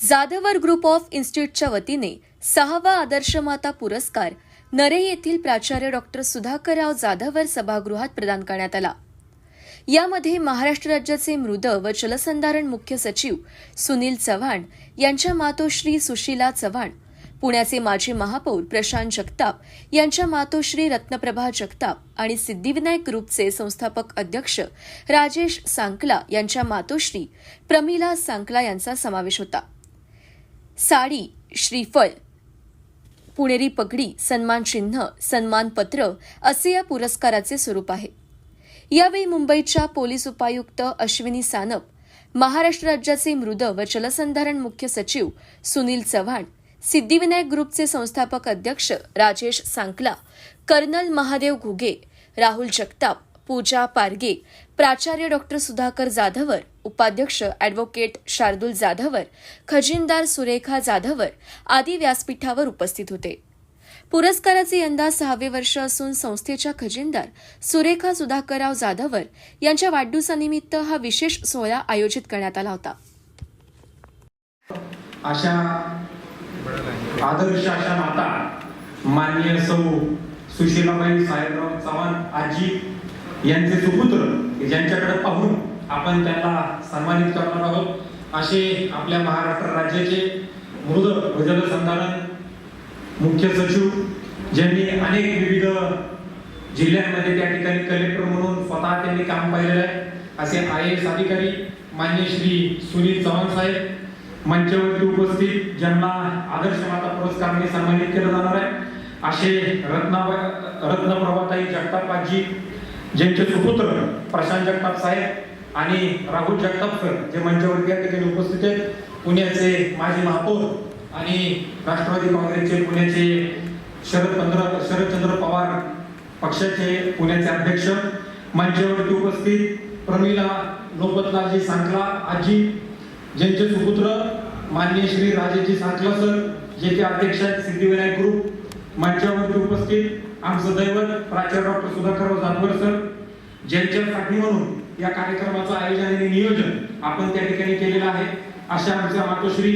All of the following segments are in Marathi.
जाधवर ग्रुप ऑफ इन्स्टिट्यूटच्या वतीने सहावा आदर्श माता पुरस्कार नरे येथील प्राचार्य डॉक्टर सुधाकरराव जाधवर सभागृहात प्रदान करण्यात आला. यामध्ये महाराष्ट्र राज्याचे मृद व जलसंधारण मुख्य सचिव सुनील चव्हाण यांच्या मातोश्री सुशीला चव्हाण पुण्याचे माजी महापौर प्रशांत जगताप यांच्या मातोश्री रत्नप्रभा जगताप आणि सिद्धिविनायक ग्रुपचे संस्थापक अध्यक्ष राजेश सांकला यांच्या मातोश्री प्रमिला सांकला यांचा समावेश होता. साडी श्रीफळ पुणेरी पगडी सन्मान चिन्ह सन्मान पत्र असे या पुरस्काराचे स्वरूप आहे. यावेळी मुंबईच्या पोलीस उपायुक्त अश्विनी सानप महाराष्ट्र राज्याचे मृद व जलसंधारण मुख्य सचिव सुनील चव्हाण सिद्धिविनायक ग्रुपचे संस्थापक अध्यक्ष राजेश सांकला कर्नल महादेव घुगे राहुल जगताप पूजा पारगे प्राचार्य डॉक्टर सुधाकर जाधवर उपाध्यक्ष अॅडव्होकेट शार्दूल जाधवर खजिनदार सुरेखा जाधवर आदी व्यासपीठावर उपस्थित होते. पुरस्काराचे यंदा सहावे वर्ष असून संस्थेच्या खजिनदार सुरेखा सुधाकरराव जाधवर यांच्या वाढदिवसानिमित्त हा विशेष सोहळा आयोजित करण्यात आला होता. अशा आदर्श अशा माता माननीय सौ सुशीलाबाई साहेबराव चव्हाण आजी यांचे सुपुत्र की ज्यांच्याकडे पाहून आपण त्यांना सन्मानित करणार आहोत असे आपल्या महाराष्ट्र राज्याचे मृद व संधारण मुख्य सचिव ज्यांनी अनेक विविध जिल्ह्यांमध्ये त्या ठिकाणी कलेक्टर म्हणून स्वतः त्यांनी काम पाहिलेलं आहे असे आय एस अधिकारी मान्य श्री सुनील चव्हाण साहेब मंचावरती उपस्थित ज्यांना आदर्श माता पुरस्काराने सन्मानित केलं जाणार आहे असे रत्ना रत्नप्रभाताई जगतापाजी ज्यांचे सुपुत्र प्रशांत जगताप साहेब आणि राहुल जगताप सर जे मंचावरती या ठिकाणी उपस्थित आहेत पुण्याचे माजी महापौर आणि राष्ट्रवादी काँग्रेसचे पुण्याचे शरद पंधरा शरदचंद्र पवार पक्षाचे पुण्याचे अध्यक्ष. मंचावरती उपस्थित प्रमिला नोपतलाजी सांकला आजी ज्यांचे सुपुत्र मान्य श्री राजेजी सांकला सर जे अध्यक्ष आहेत सिद्धिविनायक ग्रुप मंचावरती उपस्थित आमचं दैवत प्राचार्य डॉक्टर सुधाकरराव जाधवर सर जलचरसाठी म्हणून या कार्यक्रमाचं आयोजन आणि नियोजन आपण त्या ठिकाणी केलेलं आहे. अशा आमच्या मातोश्री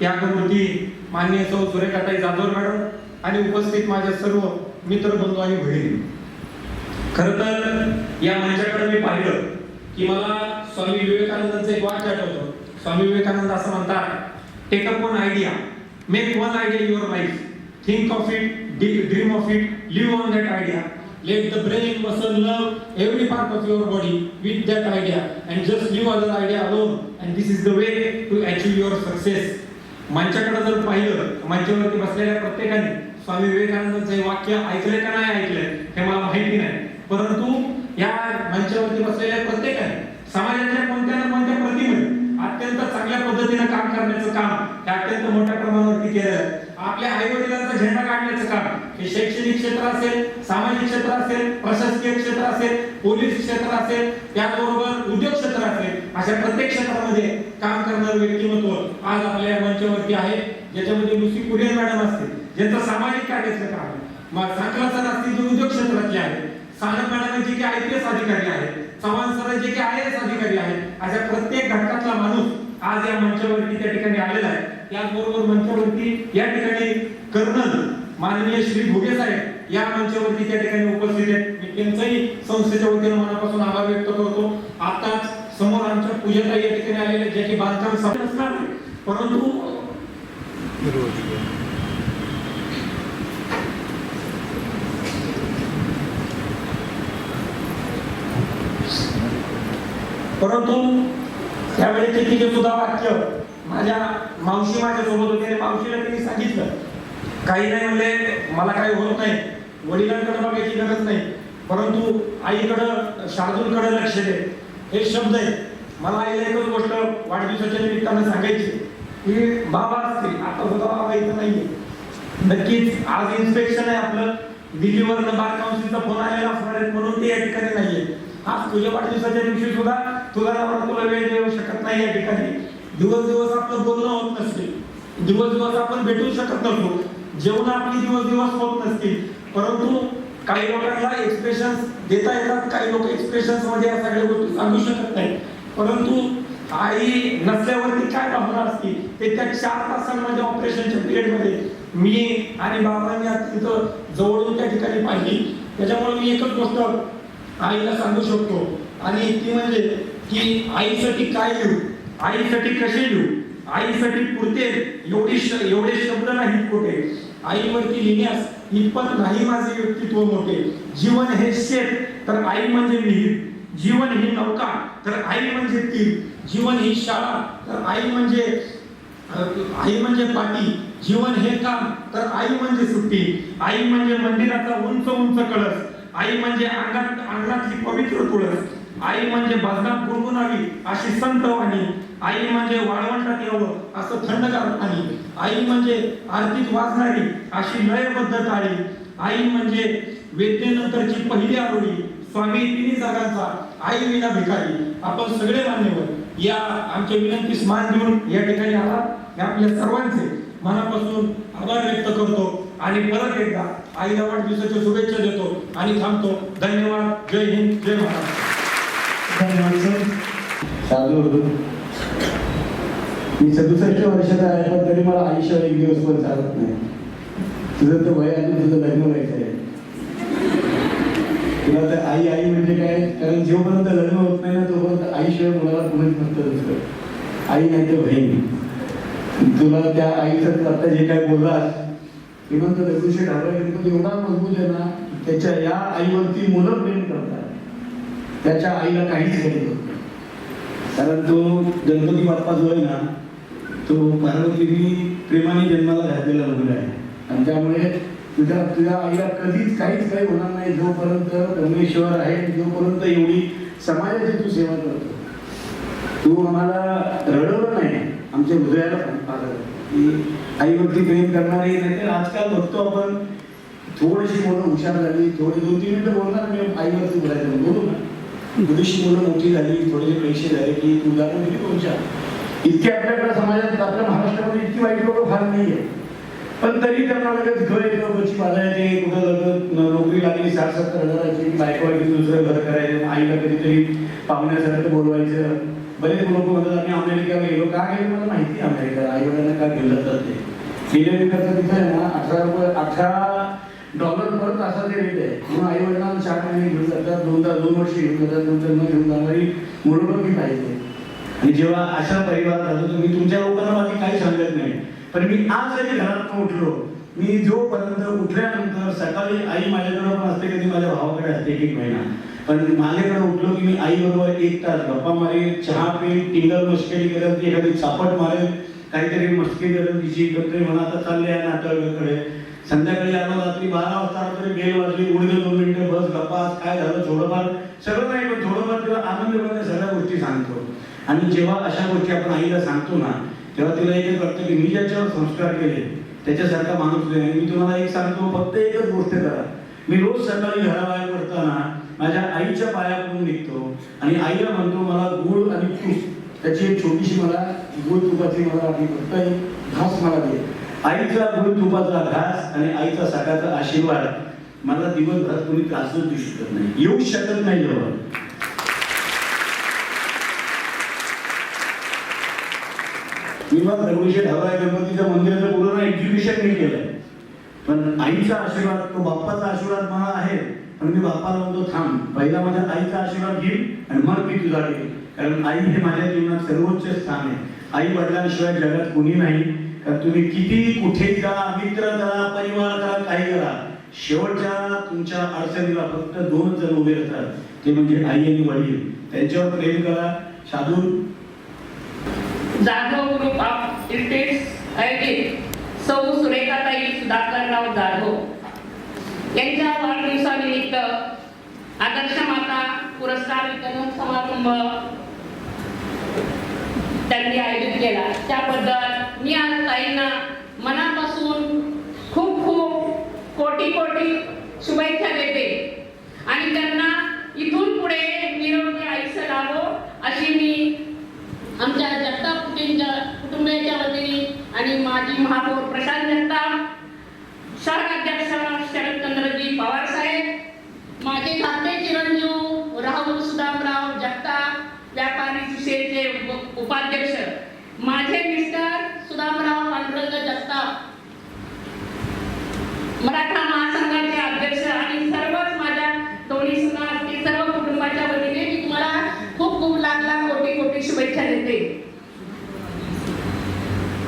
त्यागमूर्ती मान्य सौ सुरेखाताई जाधवर मॅडम आणि उपस्थित माझ्या सर्व मित्रबंधू आणि बहिणी खर तर या मंचाकडे मी पाहिलं की मला स्वामी विवेकानंदांचं एक वाक्य आठवतं. स्वामी विवेकानंद असं म्हणतात take up one idea make one idea your life think of it dream of it live on that idea let the brain muscle love every part of your body with that idea and just leave other idea alone and this is the way to achieve your success मंचाकडे जर पाहिलं मंचावरती बसलेल्या प्रत्येकाने स्वामी विवेकानंदांचं हे वाक्य ऐकलंय का नाही ऐकलंय हे मला माहिती नाही. परंतु या मंचावरती बसलेल्या प्रत्येकाने समाजाच्या कोणत्या ना कोणत्या प्रतिमेने अत्यंत चांगल्या पद्धतीने काम करण्याचं काम हे अत्यंत मोठ्या प्रमाणावरती केलं. आपल्या आई वडिलांचा झेंडा काढण्याचं काम. हे शैक्षणिक क्षेत्र असेल सामाजिक क्षेत्र असेल प्रशासकीय क्षेत्र असेल पोलीस क्षेत्र असेल त्याचबरोबर उद्योग क्षेत्र असेल अशा प्रत्येक क्षेत्रामध्ये काम करणारं व्यक्तिमत्व आज आपल्या मंचावरती आहे ज्याच्यामध्ये लुसी कुरियन मॅडम असते ज्यांचं सामाजिक कार्याचं काम आहे. मग सांकला सर असतील जे उद्योग क्षेत्रातले आहेत सानप मॅडम जे की आय पी एस अधिकारी आहेत चव्हाण सर जे की आय एस अधिकारी आहेत अशा प्रत्येक घटकातला माणूस आज या मंचावरती त्या ठिकाणी आलेला आहे. त्याचबरोबर मंचावरती या ठिकाणी कर्नल माननीय श्री भोगे साहेब या मंचावरती त्या ठिकाणी उपस्थित आहेत. मी त्यांचाही संस्थेच्या वतीने मनापासून आभार व्यक्त करतो. आताच समोर आमच्या पूजेला या ठिकाणी आलेले ज्या की बांधकाम असणार परंतु परंतु त्यावेळेचे तिथे सुद्धा वाक्य माझ्या मावशी माझ्या सोबत होते आणि मावशीला त्यांनी सांगितलं. काही नाही म्हणले मला काही होत नाही. वडिलांकडे बघायची गरज नाही. परंतु आईकडं शार्दूलकडे लक्ष दे. हे शब्द आहेत. मला आईला एकच गोष्ट वाढदिवसाच्या निमित्तानं सांगायची की बाबा असतील आता सुद्धा बाबा इथं नाहीये. नक्कीच आज इन्स्पेक्शन आहे आपलं. दिल्लीवरनं बार काउन्सिलचा फोन आलेला असणार आहे म्हणून ते या ठिकाणी नाहीये. आज तुझ्या वाढदिवसाच्या दिवशी सुद्धा तुला नवरा तुला वेळ देऊ शकत नाही या ठिकाणी. दिवस दिवस आपलं बोलणं होत नसते. दिवस दिवस आपण भेटू शकत नसतो. जेवण आपली दिवस दिवस होत नसतील परंतु काही लोकांना एक्सप्रेशन देता येतात काही लोक एक्सप्रेशनमध्ये या सगळ्या गोष्टी सांगू शकत नाही परंतु आई नसल्यावरती काय भावना असते? असती ते त्या चार तासांमध्ये ऑपरेशनच्या पिरियडमध्ये मी आणि बाबांनी तिथं जवळून त्या ठिकाणी पाहिली. त्याच्यामुळे मी एकच गोष्ट आईला सांगू शकतो. आणि ती म्हणजे की आईसाठी काय लिहू? आईसाठी कसे लिहू? आईसाठी पुरते एवढे श- एवढे शब्द नाहीत कुठे? आईवरती लिहिण्यास इतपत नाही माझे व्यक्तित्व मोठे. जीवन हे शेत तर आई म्हणजे विहीर. जीवन ही नौका तर आई म्हणजे तीर. जीवन ही शाळा तर आई म्हणजे आई म्हणजे पाटी. जीवन हे काम तर आई म्हणजे सुट्टी. आई म्हणजे मंदिराचा उंच उंच कळस. आई म्हणजे अंगात अंगणातली पवित्र तुळस. आई म्हणजे भजनात गुणगुणावी अशी संत वाणी. आई म्हणजे वाळवंटात यावं असं थंडगार पाणी आई म्हणजे आरतीत वाजणारी अशी लयबद्ध टाळी आई म्हणजे वेदनेनंतरची पहिली आरोळी. स्वामी तिन्ही जागांचा आई विना भिकारी. आपण सगळे मान्यवर. या आमच्या विनंतीस मान देऊन या ठिकाणी आला. हे आपल्या सर्वांचे मनापासून आभार व्यक्त करतो आणि परत एकदा आईला वाढदिवसाच्या शुभेच्छा देतो आणि थांबतो. धन्यवाद. जय हिंद. जय महाराष्ट्र. साधू होतो मी सदुसष्ट वर्षाचा आहे पण तरी मला आयुष्यावर एक दिवस पण चालत नाही तुझं तर वय आहे तुझं लग्न व्हायचं आहे तुला तर आई आई म्हणजे काय कारण जोपर्यंत लग्न होत नाही ना तोपर्यंत आईशिवाय मुलाला कुणीच नसतं दुसरं आई नाही तर बहीण तुला त्या आईचं आता जे काय बोललास श्रीमंत दगडूशेठ हलवाई गणपती एवढा मजबूत आहे ना त्याच्या या आईवरती मुलं प्रेम करतात. त्याच्या आईला काहीच घडत कारण तो गणपती बाप्पा जो आहे ना तो पार्वतीने प्रेमाने जन्माला घातलेला मुलगा आहे. आणि त्यामुळे तुझ्या तुझ्या आईला कधीच काहीच काही होणार नाही. जोपर्यंत परमेश्वर आहे जोपर्यंत एवढी समाजाची तू सेवा करतो. तू आम्हाला रडवलं नाही. आमच्या हृदयाला पाहिलं की आईवरती प्रेम करणारी नाही तर आजकाल बघतो आपण थोडीशी मुलं हुशार झाली थोडी दोन तीन मिनिटं बोलणार मी आईवरती बोलायचं बोलू ना. थोडीशी मुलं मोठी झाली थोडेसे पैसे झाले की तू जाणून किती तुमच्या इतके आपल्याकडे समाजात आपल्या महाराष्ट्रामध्ये इतकी वाईट लोक फार आहे पण तरी त्यांना लगेच घर येतं बची बाजायचे कुठं लगत नोकरी लागली साठ सत्तर हजाराची बायको आहे दुसरं घर करायचं आईला कधीतरी पाहुण्यासारखं बोलवायचं. बरेच लोक म्हणतात आम्ही अमेरिका गेलो का गेलो? मला माहिती आहे अमेरिका आई वडिलांना का गेलं तर ते? गेल्यानंतर तिथं आहे ना अठरा रुपये अठरा डॉलर रेट आहे. म्हणून आई वडिलांना चार महिने घेऊन जातात दोनदा दोन वर्ष घेऊन जातात नंतर न घेऊन जाणारी मुलं पण मी पाहिजे आणि जेव्हा अशा परिवारात राहतो तुम्ही तुमच्या लोकांना माझी काही सांगत नाही. पण मी आज जरी घरात उठलो मी जोपर्यंत उठल्यानंतर सकाळी आई माझ्याकडे पण असते कधी माझ्या भावाकडे असते एक महिना. पण माझ्याकडे उठलो की मी आई बरोबर एक तास गप्पा मारेल चहा पेल टिंगल मस्करी करत एखादी चापट मारेल काहीतरी मस्करी करत तिची एकत्र म्हणा आता चालले आहे नाटकाकडे संध्याकाळी आलो वाजता वाजली दोन मिनिटं बस गप्पा काय झालं थोडंफार सगळं नाही पण थोडंफार तिला आनंद सगळ्या गोष्टी सांगतो. आणि जेव्हा अशा गोष्टी आपण आईला सांगतो ना तेव्हा तिला एकच वाटतं की मी ज्याच्यावर संस्कार केले त्याच्यासारखा माणूस मी तुम्हाला एक सांगतो फक्त एकच गोष्ट करा. मी रोज सकाळी घराबाहेर पडताना माझ्या आईच्या पाया निघतो आणि आईला म्हणतो मला गुळ आणि तूप. त्याची एक छोटीशी मला गुळ तुपाची मला आधी फक्त एक घास मला दे. आईचा गुळ तुपाचा घास आणि आईचा सकाळचा आशीर्वाद मला दिवसभरात कोणी त्रासच देऊ शकत नाही. येऊ शकत नाही जेव्हा. मी दगडूशेठ हवाय गणपतीच्या मंदिराचं पूर्ण एक्झिबिशन मी केलंय. पण आईचा आशीर्वाद तो बाप्पाचा आशीर्वाद मला आहे पण मी बाप्पाला म्हणतो थांब पहिला माझ्या आईचा आशीर्वाद घेईल आणि मग मी तुझा घेईल कारण आई हे माझ्या जीवनात सर्वोच्च स्थान आहे. आई वडिलांशिवाय जगात कोणी नाही. कारण तुम्ही किती कुठे जा मित्र करा परिवार शेवटच्या तुमच्या अडचणीला फक्त दोन जण उभे राहतात. ते म्हणजे आई आणि वडील. त्यांच्यावर प्रेम करा. साधून जाधव ग्रुप ऑफ आयोजित सौ सुरेखाताई सुधाकरराव जाधव. यांच्या वाढदिवसानिमित्त आदर्श माता पुरस्कार वितरण समारंभ त्यांनी आयोजित केला. त्याबद्दल मी आज ताईंना मनापासून शुभेच्छा देते. आणि त्यांना इथून पुढे निरोगी आयुष्य लाभो अशी मी आमच्या जगताप कुटींच्या कुटुंबियाच्या वतीने आणि माजी महापौर प्रशांत जगताप शहराध्यक्ष शरदचंद्रजी पवार साहेब माझे धाकटे चिरंजीव राहुल सुदामराव जगताप व्यापारी सुशेचे उपाध्यक्ष माझे मिस्टर सुदामराव पांडुरंग जगताप. मराठा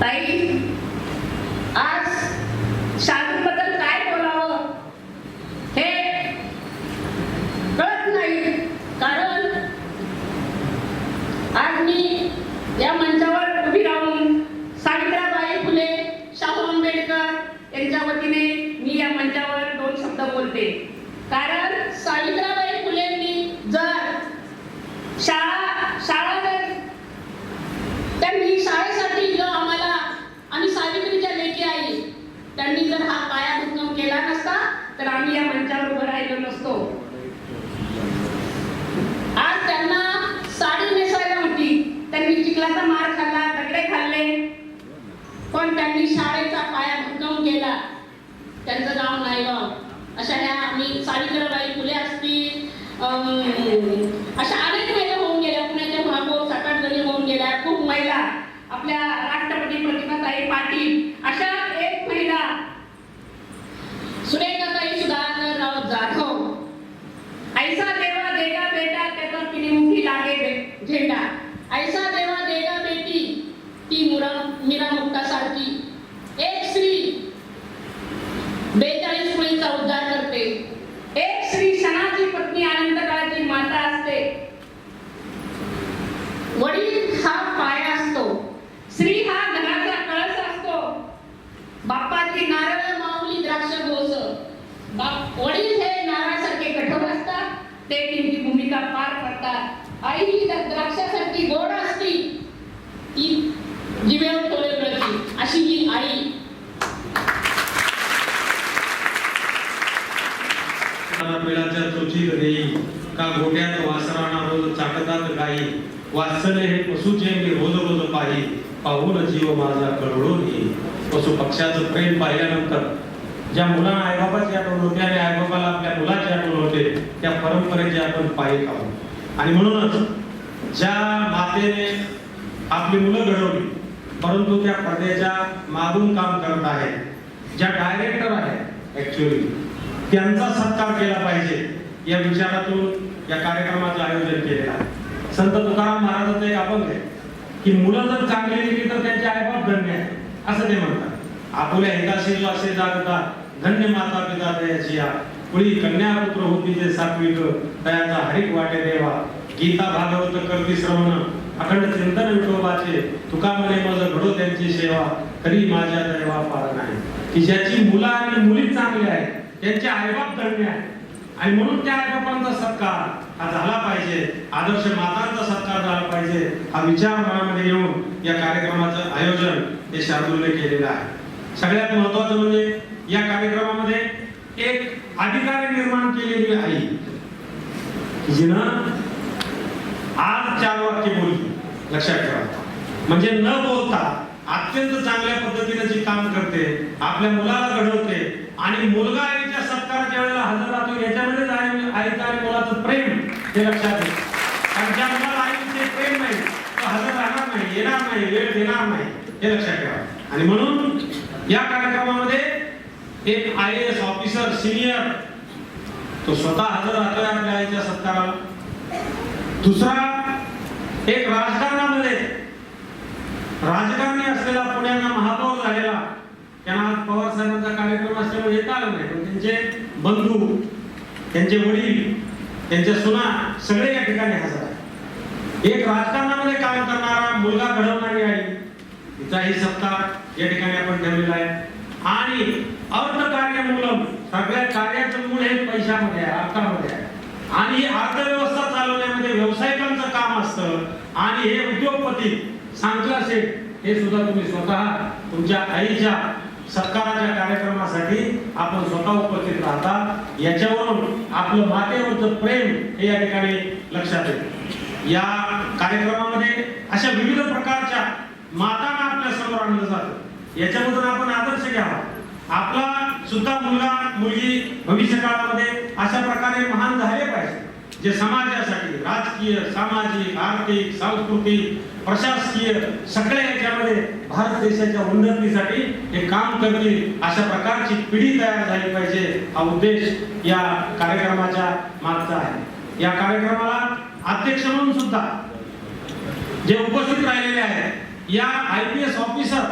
ताई आज शाळेबद्दल काय बोलावं? हे कळत नाही. कारण आज मी या मंचावर उभी राहून सावित्राबाई फुले शाहू आंबेडकर यांच्या वतीने मी या मंचावर दोन शब्द बोलते. कारण सावित्रीबाई फुलेंनी जर शाळा शाळा जर त्यांनी शाळेसाठी जो आम्हाला आम्ही सावित्रीच्या लेखी आई त्यांनी जर हा पाया भक्कम केला नसता तर आम्ही या मंचावर उभं राहिलो नसतो आज त्यांना साडी नेसायला होती त्यांनी चिखलाचा मार खाल्ला दगडे खाल्ले पण त्यांनी शाळेचा पाया भक्कम केला त्यांचं गाव नायगाव अशा ह्या आम्ही सावित्रीबाई फुले असतील अशा अनेक महिला होऊन गेल्या पुण्याच्या महापौर सकाळजणी होऊन गेल्या खूप महिला आपल्या राष्ट्रपती प्रतिभाताई पाटील अशा एक महिला सुरेखाताई सुधाकर राव जाधव ऐसा देवा देगा बेटा त्याचा पिलीमुखी लागे बे- झेंडा ऐसा देवा देगा बेटी ती मुरा मीरा मुक्तासारखी एक स्त्री बेचाळीस मुलींचा उद्धार करते एक स्त्री क्षणाची पत्नी अनंत काळाची माता असते वडील हा पाया असतो स्त्री हा घराचा कळस असतो बाप्पाची नारळ माऊली द्राक्ष घोस बाप वडील हे नारळासारखे कठोर असतात ते त्यांची भूमिका पार पडतात आई ही त्या द्राक्षासारखी गोड असती ती जिभेवर टोले मिळते अशी ही आई पिळाच्या चोचीत देई का गोट्यात वासराणा रोज चाटतात गाई? वासले हे पशुचे मी रोज रोज पाही. पाहून जीव माझा कळवळून येई पशु पक्षाचं प्रेम पाहिल्यानंतर ज्या मुलांना आईबाबाची आठवण होते आणि आईबाबाला आपल्या मुलाची आठवण होते त्या परंपरेचे आपण पायी आहोत आणि म्हणूनच ज्या मातेने आपली मुलं घडवली परंतु त्या पडद्याच्या मागून काम करत आहेत ज्या डायरेक्टर आहेत ऍक्च्युअली त्यांचा सत्कार केला पाहिजे. या विचारातून या कार्यक्रमाचं आयोजन केलेलं आहे. संत तुकाराम महाराजांचं एक अभंग आहे. की मुलं जर चांगली दिली तर त्यांचे आईबाप धन्य आहे असं ते म्हणतात. आपुल्या हिताशी जो असे जागता धन्य माता पिता दयाची या. पुढी कन्या पुत्र होती जे सात्विक दयाचा हरिक वाटे देवा. गीता भागवत करती श्रवण अखंड चिंतन विठोबाचे. तुका म्हणे मज घडो त्यांची सेवा तरी माझ्या दैवा पार नाही. की ज्याची मुलं आणि मुली चांगली आहेत त्यांचे आईबाप धन्य आहे आणि म्हणून त्या आईबापांचा सत्कार हा झाला पाहिजे. आदर्श मातांचा सत्कार झाला पाहिजे. हा विचार मनामध्ये येऊन या कार्यक्रमाचं आयोजन हे शार्दूलने केलेलं आहे. सगळ्यात महत्वाचं म्हणजे या कार्यक्रमामध्ये एक अधिकारी निर्माण केलेली आई जिनं आज चार वाक्य बोलली. लक्षात ठेवा. म्हणजे न बोलता अत्यंत चांगल्या पद्धतीने जी काम करते आपल्या मुलाला घडवते आणि मुलगा एक वेळेला हजर राहतो. याच्यामध्येच आहे आईचं आणि मुलाचं प्रेम हे लक्षात घ्या कारण ज्या मुलाला आईचे प्रेम नाही तो हजर राहणार नाही येणार नाही वेळ देणार नाही हे लक्षात ठेवा. आणि म्हणून या कार्यक्रमामध्ये एक आय एस ऑफिसर सिनियर तो स्वतः हजर राहतोय आपल्या आईच्या सत्काराला. दुसरा एक राजकारणामध्ये राजकारणी असलेला पुण्याचा महापौर झालेला त्यांना आज पवार साहेबांचा कार्यक्रम असल्यामुळे येता आलं नाही. पण त्यांचे बंधू त्यांचे वडील त्यांच्या सुना सगळे या ठिकाणी हजर आहे एक राजकारणामध्ये काम करणारा मुलगा घडवणारी आई तिचाही सत्कार या ठिकाणी आपण ठेवलेला आहे. आणि अर्थकार्य मूलम सगळ्या कार्याचं मूळ हे पैशामध्ये आहे अर्थामध्ये आहे. आणि ही अर्थव्यवस्था चालवण्यामध्ये व्यावसायिकांचं काम असतं. आणि हे उद्योगपती सांगला शेठ हे सुद्धा तुम्ही स्वतः तुमच्या आईच्या सत्काराच्या कार्यक्रमासाठी आपण स्वतः उपस्थित राहतात याच्यावरून आपलं मातेवरचं प्रेम हे या ठिकाणी लक्षात येते. या कार्यक्रमामध्ये अशा विविध प्रकारच्या मातांना आपल्यासमोर आणलं जातं. याच्यामधून आपण आदर्श घ्यावा. आपला सुद्धा मुलगा मुलगी भविष्य काळामध्ये अशा प्रकारे महान झाले पाहिजे. जे समाजासाठी राजकीय सामाजिक आर्थिक सांस्कृतिक प्रशासकीय सगळ्या याच्यामध्ये भारत देशाच्या उन्नतीसाठी हे काम करतील. अशा प्रकारची पिढी तयार झाली पाहिजे हा उद्देश या कार्यक्रमाच्या मागचा आहे. या कार्यक्रमाला अध्यक्ष म्हणून सुद्धा जे उपस्थित राहिलेले आहेत या I P S officer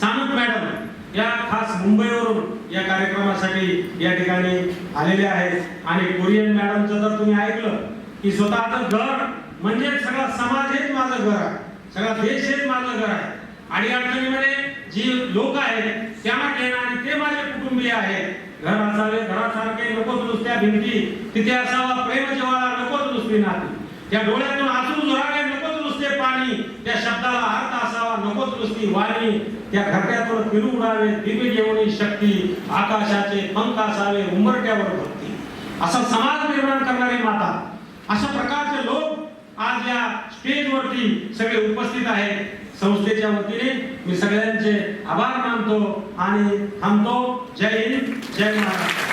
Samant madam या खास मुंबईवरून या कार्यक्रमासाठी या ठिकाणी आलेले आहेत. आणि कोरियन मॅडमचं जर तुम्ही ऐकलं की स्वतःचं घर म्हणजे सगळा समाज हेच माझं घर आहे. सगळा देश हेच माझं घर आहे. आणि अडचणीमध्ये जी लोक आहेत त्यांना आणि ते माझे कुटुंबीय आहेत. घर असावे घरासारखे नकोच नुसत्या भिंती तिथे असावा प्रेम जेव्हा नकोच नुसती नाती. त्या डोळ्यातून नुसते त्या शब्दाला अर्थ असावा नकोच नुसती वाणी त्या घरट्यातून फिरू उडावे दिव्य जेवणी शक्ती. आकाशाचे पंख असावे उंबरट्यावर भक्ती. असा समाज निर्माण करणारी माता. अशा प्रकारचे लोक आज या स्टेजवरती सगळे उपस्थित आहेत. संस्थेच्या वतीने मी सगळ्यांचे आभार मानतो आणि थांबतो. जय हिंद जय महाराष्ट्र.